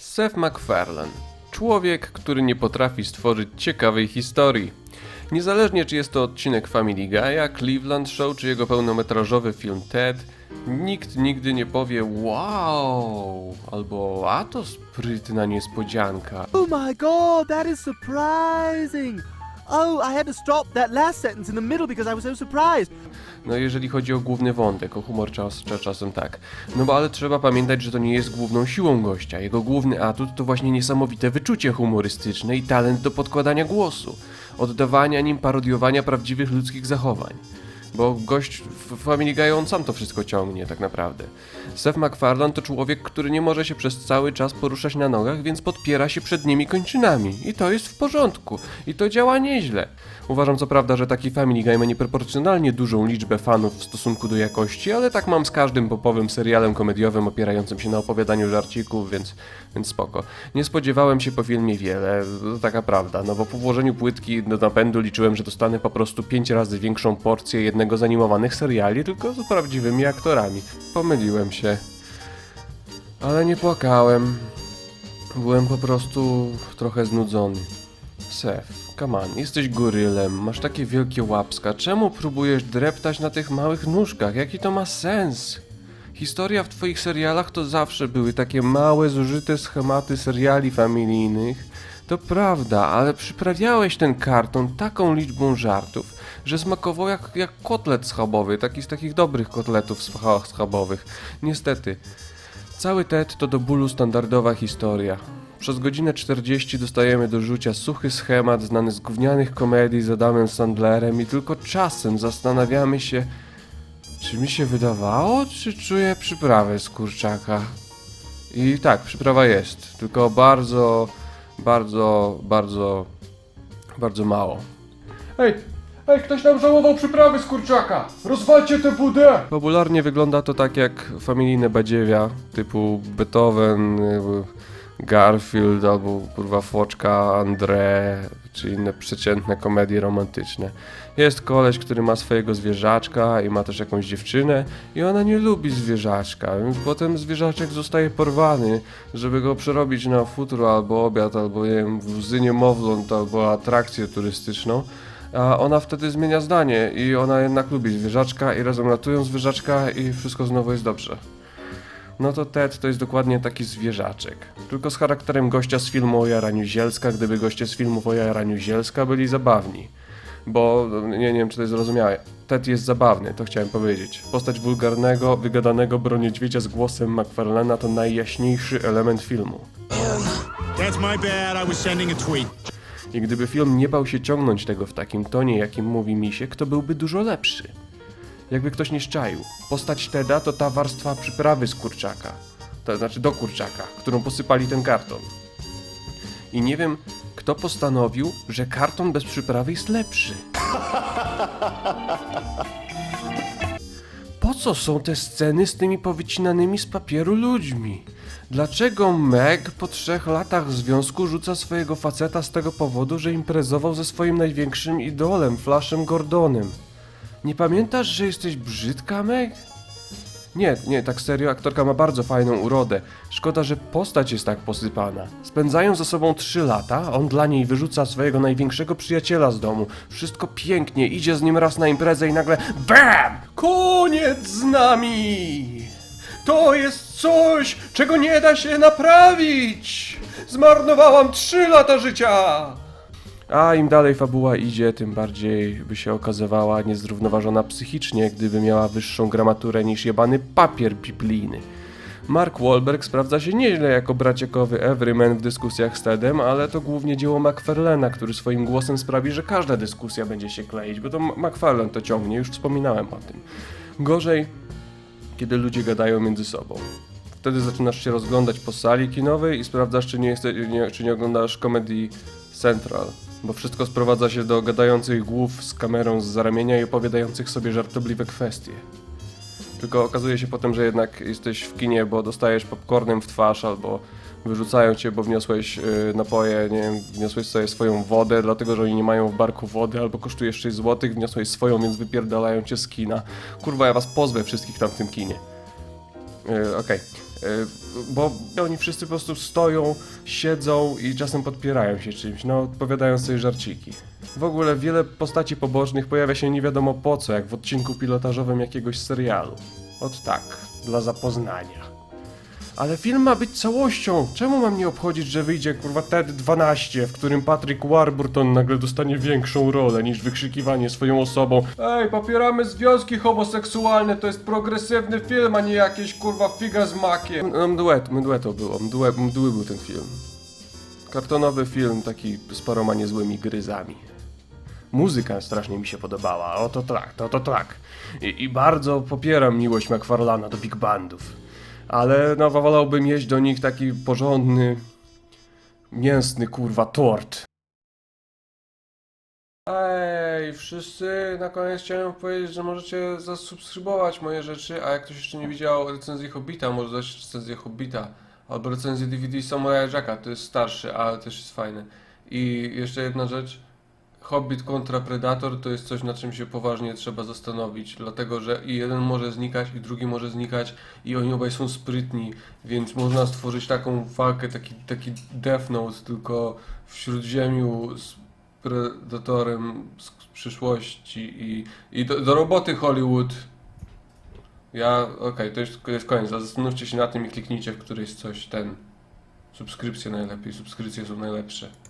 Seth MacFarlane. Człowiek, który nie potrafi stworzyć ciekawej historii. Niezależnie czy jest to odcinek Family Guy'a, Cleveland Show czy jego pełnometrażowy film Ted, nikt nigdy nie powie wow albo a to sprytna niespodzianka. Oh my god, that is surprising! Oh, I had to stop that last sentence in the middle because I was so surprised. No jeżeli chodzi o główny wątek, o humor czas, czas, czasem tak. No bo ale trzeba pamiętać, że to nie jest główną siłą gościa. Jego główny atut to właśnie niesamowite wyczucie humorystyczne i talent do podkładania głosu, oddawania nim parodiowania prawdziwych ludzkich zachowań. Bo gość w Family Guy on sam to wszystko ciągnie tak naprawdę. Seth MacFarlane to człowiek, który nie może się przez cały czas poruszać na nogach, więc podpiera się przednimi kończynami. I to jest w porządku. I to działa nieźle. Uważam co prawda, że taki Family Guy ma nieproporcjonalnie dużą liczbę fanów w stosunku do jakości, ale tak mam z każdym popowym serialem komediowym opierającym się na opowiadaniu żarcików, więc, więc spoko. Nie spodziewałem się po filmie wiele, to taka prawda, no bo po włożeniu płytki do napędu liczyłem, że dostanę po prostu 5 razy większą porcję jednego z animowanych seriali, tylko z prawdziwymi aktorami. Pomyliłem się. Ale nie płakałem. Byłem po prostu trochę znudzony. Sef, come on, jesteś gorylem, masz takie wielkie łapska. Czemu próbujesz dreptać na tych małych nóżkach? Jaki to ma sens? Historia w twoich serialach to zawsze były takie małe, zużyte schematy seriali familijnych. To prawda, ale przyprawiałeś ten karton taką liczbą żartów, że smakował jak, jak kotlet schabowy, taki z takich dobrych kotletów scha- schabowych. Niestety, Cały TED to do bólu standardowa historia. Przez godzinę 40 dostajemy do rzucia suchy schemat znany z gównianych komedii z Adamem Sandlerem i tylko czasem zastanawiamy się, czy mi się wydawało, czy czuję przyprawę z kurczaka. I tak, przyprawa jest, tylko bardzo, bardzo, bardzo, bardzo mało. Ej, ej, ktoś nam żałował przyprawy z kurczaka! Rozwalcie tę budę! Popularnie wygląda to tak jak familijne badziewia, typu Beethoven, Garfield albo kurwa Foczka, André, czy inne przeciętne komedie romantyczne. Jest koleś, który ma swojego zwierzaczka i ma też jakąś dziewczynę i ona nie lubi zwierzaczka, więc potem zwierzaczek zostaje porwany, żeby go przerobić na futro albo obiad, albo nie wiem, łzy niemowląt, albo atrakcję turystyczną. A ona wtedy zmienia zdanie i ona jednak lubi zwierzaczka i razem ratują zwierzaczka i wszystko znowu jest dobrze. No to Ted to jest dokładnie taki zwierzaczek. Tylko z charakterem gościa z filmu o jaraniu Zielska, gdyby goście z filmów o jaraniu Zielska byli zabawni. Bo, nie, nie wiem czy to jest zrozumiałe, Ted jest zabawny, to chciałem powiedzieć. Postać wulgarnego, wygadanego broniedźwiedzia z głosem McFarlana to najjaśniejszy element filmu. That's my bad. I was sending a tweet. I gdyby film nie bał się ciągnąć tego w takim tonie, jakim mówi Misiek, to byłby dużo lepszy. Jakby ktoś nie szczaił. Postać Teda to ta warstwa przyprawy z kurczaka. To znaczy do kurczaka, którą posypali ten karton. I nie wiem, kto postanowił, że karton bez przyprawy jest lepszy. Po co są te sceny z tymi powycinanymi z papieru ludźmi? Dlaczego Meg po trzech latach związku rzuca swojego faceta z tego powodu, że imprezował ze swoim największym idolem, Flashem Gordonem? Nie pamiętasz, że jesteś brzydka, Meg? Nie, nie, tak serio, aktorka ma bardzo fajną urodę. Szkoda, że postać jest tak posypana. Spędzają ze sobą trzy lata, on dla niej wyrzuca swojego największego przyjaciela z domu. Wszystko pięknie, idzie z nim raz na imprezę i nagle BAM! Koniec z nami! To jest coś, czego nie da się naprawić! Zmarnowałam trzy lata życia! A im dalej fabuła idzie, tym bardziej by się okazywała niezrównoważona psychicznie, gdyby miała wyższą gramaturę niż jebany papier biblijny. Mark Wahlberg sprawdza się nieźle jako braciakowy everyman w dyskusjach z Tedem, ale to głównie dzieło McFarlana, który swoim głosem sprawi, że każda dyskusja będzie się kleić, bo to McFarlane to ciągnie, już wspominałem o tym. Gorzej, kiedy ludzie gadają między sobą. Wtedy zaczynasz się rozglądać po sali kinowej i sprawdzasz, czy nie, czy nie oglądasz komedii Central. Bo wszystko sprowadza się do gadających głów z kamerą z ramienia i opowiadających sobie żartobliwe kwestie. Tylko okazuje się potem, że jednak jesteś w kinie, bo dostajesz popcornem w twarz albo wyrzucają cię, bo wniosłeś y, napoje, nie wiem, wniosłeś sobie swoją wodę, dlatego że oni nie mają w barku wody, albo kosztujesz 6 zł, wniosłeś swoją, więc wypierdalają cię z kina. Kurwa, ja was pozwę wszystkich tam w tym kinie. Yy, Okej. Bo oni wszyscy po prostu stoją, siedzą i czasem podpierają się czymś, no odpowiadają sobie żarciki. W ogóle wiele postaci pobocznych pojawia się nie wiadomo po co, jak w odcinku pilotażowym jakiegoś serialu. Ot tak, dla zapoznania. Ale film ma być całością. Czemu mam nie obchodzić, że wyjdzie kurwa TED 12, w którym Patrick Warburton nagle dostanie większą rolę niż wykrzykiwanie swoją osobą Ej, popieramy związki homoseksualne, to jest progresywny film, a nie jakieś kurwa figa z makiem. No, mdłe, mdłe to było, mdłe, mdły był ten film. Kartonowy film, taki z paroma niezłymi gryzami. Muzyka strasznie mi się podobała, o to tak, to to tak. I, i bardzo popieram miłość McFarlana do big bandów. Ale no wolałbym jeść do nich taki porządny, mięsny kurwa tort. Ej, wszyscy, na koniec chciałem powiedzieć, że możecie zasubskrybować moje rzeczy, a jak ktoś jeszcze nie widział recenzji Hobbita, może dać recenzję Hobbita, albo recenzję DVD Samurai Jacka, to jest starszy, ale też jest fajny. I jeszcze jedna rzecz, Hobbit kontra Predator to jest coś, na czym się poważnie trzeba zastanowić, dlatego że i jeden może znikać, i drugi może znikać, i oni obaj są sprytni, więc można stworzyć taką walkę, taki, taki Death Note, tylko w Śródziemiu z Predatorem z przyszłości i, i do, do roboty Hollywood. Ja, okej, to, jest, to jest koniec, zastanówcie się na tym i kliknijcie w któryś coś, ten, subskrypcje najlepiej, subskrypcje są najlepsze.